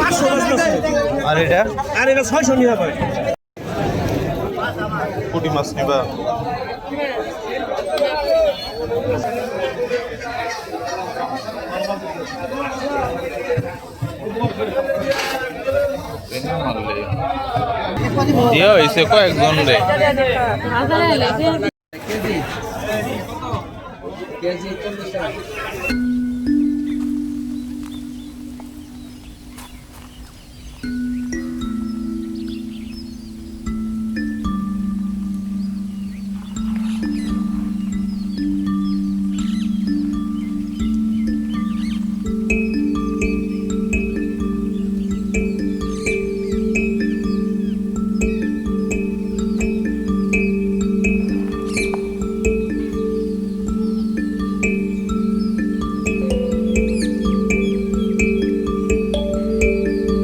পাঁচশো পাঁচশো আর এটা? আর এটা ছয়শো নিয়ে হবে। পুঁটি মাছ নিবা। ইয়ে হয়েছে কয়েকজন রে।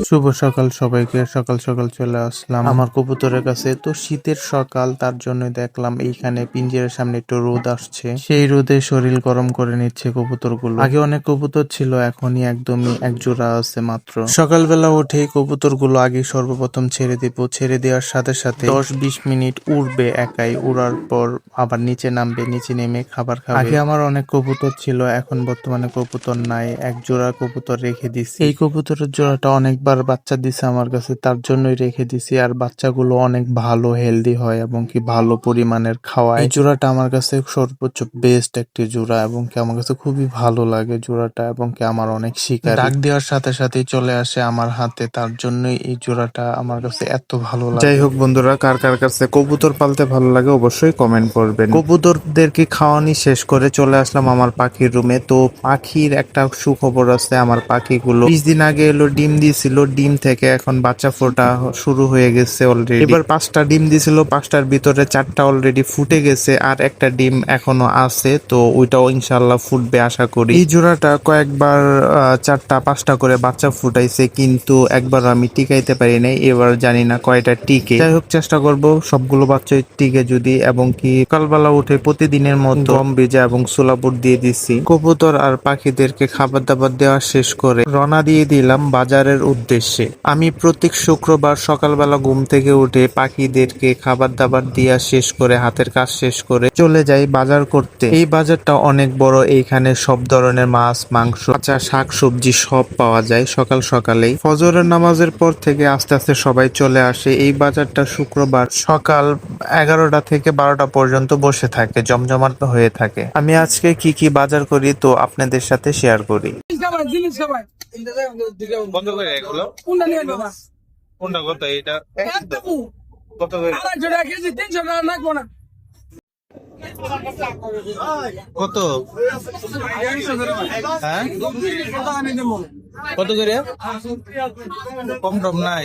শুভ সকাল সবাইকে। সকাল সকাল চলে আসলাম। আমার কবুতরের কাছে তো শীতের সকাল, তার জন্য দেখলাম এইখানে পিঞ্জের সামনে একটু রোদ আসছে। সেই রোদে শরীর গরম করে নিচ্ছে কবুতরগুলো। আগে অনেক কবুতর ছিল, এখনই একদমই এক জোড়া আছে মাত্র। সকালবেলা উঠেই কবুতরগুলো আগে সর্বপ্রথম ছেড়ে দিব। ছেড়ে দেওয়ার সাথে সাথে দশ বিশ মিনিট উড়বে একাই। উড়ার পর আবার নিচে নামবে, নিচে নেমে খাবার খাবে। আগে আমার অনেক কবুতর ছিল, এখন বর্তমানে কবুতর নাই। এক জোড়া কবুতর রেখে দিছি। এই কবুতরের জোড়াটা অনেকবার বাচ্চা দিছে আমার কাছে তার জন্যই রেখে দিছি। আর বাচ্চাগুলো অনেক ভালো হেলদি হয় এবং কি ভালো পরিমাণের খাওয়ায়। এই জোড়াটা আমার কাছে সর্বোচ্চ বেস্ট একটি জোড়া এবং কি আমার কাছে খুবই ভালো লাগে জোড়াটা এবং কি আমার অনেক শিকার। ডাক দেওয়ার সাথে সাথেই চলে আসে আমার হাতে তার জন্যই এই জোড়াটা আমার কাছে এত ভালো লাগে। যাই হোক বন্ধুরা কার কার কাছে কবুতর পালতে ভালো লাগে অবশ্যই কমেন্ট করবেন। কবুতরদেরকে খাওয়ানি শেষ করে চলে আসলাম আমার পাখির রুমে তো পাখির একটা সুখবর আছে আমার পাখিগুলো বিশ দিন আগে এলো ডিম দিয়েছিল ডিম থেকে এখন বাচ্চা ফোটা শুরু হয়ে গেছে অলরেডি এবার পাঁচটা ডিম দিছিল পাঁচটার ভিতরে চারটা অলরেডি ফুটে গেছে আর একটা ডিম এখনও আছে তো ওইটাও ইনশাল্লাহ ফুটবে আশা করি। এই জোড়াটা কয়েকবার চারটা পাঁচটা করে বাচ্চা ফুটাইছে কিন্তু একবার আমি টিকাইতে পারি নাই এবার জানি না কয়টা টিকে। যাই হোক চেষ্টা করব সবগুলো বাচ্চা টিকে যদি এবং কি সকালবেলা উঠে প্রতিদিনের মতো গম ভেজা এবং সোলাপুর দিয়ে দিছি। কবুতর আর পাখিদেরকে খাবার দাবার দেওয়া শেষ করে রওনা দিয়ে দিলাম বাজারের উদ্দেশ্যে। আমি প্রত্যেক শুক্রবার সকালবেলা ঘুম থেকে উঠে পাখিদেরকে খাবার দাবার দিয়া শেষ করে, হাতের কাজ শেষ করে চলে যাই বাজার করতে। এই বাজারটা অনেক বড়, এইখানে সব ধরনের মাছ, মাংস, কাঁচা শাক, সবজি সব পাওয়া যায় সকাল সকালেই। ফজরের নামাজের পর থেকে আস্তে আস্তে সবাই চলে আসে। এই বাজারটা শুক্রবার সকাল এগারোটা থেকে বারোটা পর্যন্ত বসে থাকে, জমজমাট হয়ে থাকে। আমি আজকে কি কি বাজার করি তো আপনাদের সাথে শেয়ার করি। জিনিস কত করে এগুলো কোনটা নিয়ে বাবা কোনটা কত এটা? একদম কত করে? আড়াইশো টাকা কেজি তিনশো টাকা রাখব না। কত? হ্যাঁ? কত করে? কম টম নাই।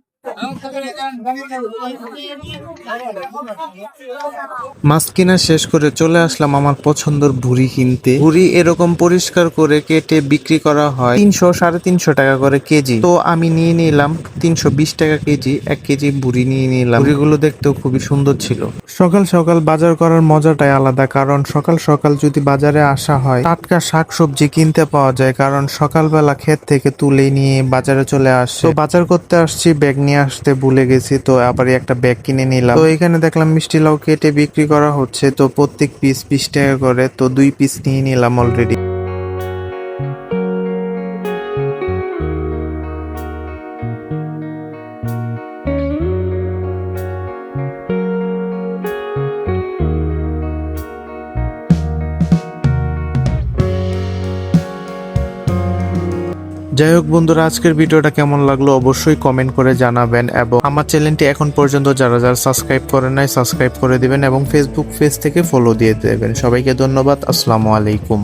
মাছ কিনা শেষ করে চলে আসলাম আমার পছন্দের ভুড়ি কিনতে। ভুড়ি এরকম পরিষ্কার করে কেটে বিক্রি করা হয় তিনশো সাড়ে তিনশো টাকা করে কেজি। তো আমি নিয়ে নিলাম তিনশো বিশ টাকা কেজি, এক কেজি ভুড়ি নিয়ে নিলাম। ভুড়িগুলো দেখতেও খুবই সুন্দর ছিল। সকাল সকাল বাজার করার মজাটাই আলাদা, কারণ সকাল সকাল যদি বাজারে আসা হয়, টাটকা শাক সবজি কিনতে পাওয়া যায়, কারণ সকালবেলা ক্ষেত থেকে তুলে নিয়ে বাজারে চলে আসছে তো বাজার করতে আসছি ব্যাগ নিয়ে। আসতে ভুলে গেছি, তো আবার একটা ব্যাগ কিনে নিলাম। তো এখানে দেখলাম মিষ্টি লাউ কেটে বিক্রি করা হচ্ছে, তো প্রত্যেক পিস বিশ টাকা করে, তো দুই পিস নিয়ে নিলাম অলরেডি যাই হোক বন্ধুরা, আজকের ভিডিওটা কেমন লাগল অবশ্যই কমেন্ট করে জানাবেন এবং আমার চ্যানেলটি এখন পর্যন্ত যারা যারা সাবস্ক্রাইব করেন নাই সাবস্ক্রাইব করে দিবেন এবং ফেসবুক পেজ থেকে ফলো দিয়ে দেবেন। সবাইকে ধন্যবাদ, আসসালামু আলাইকুম।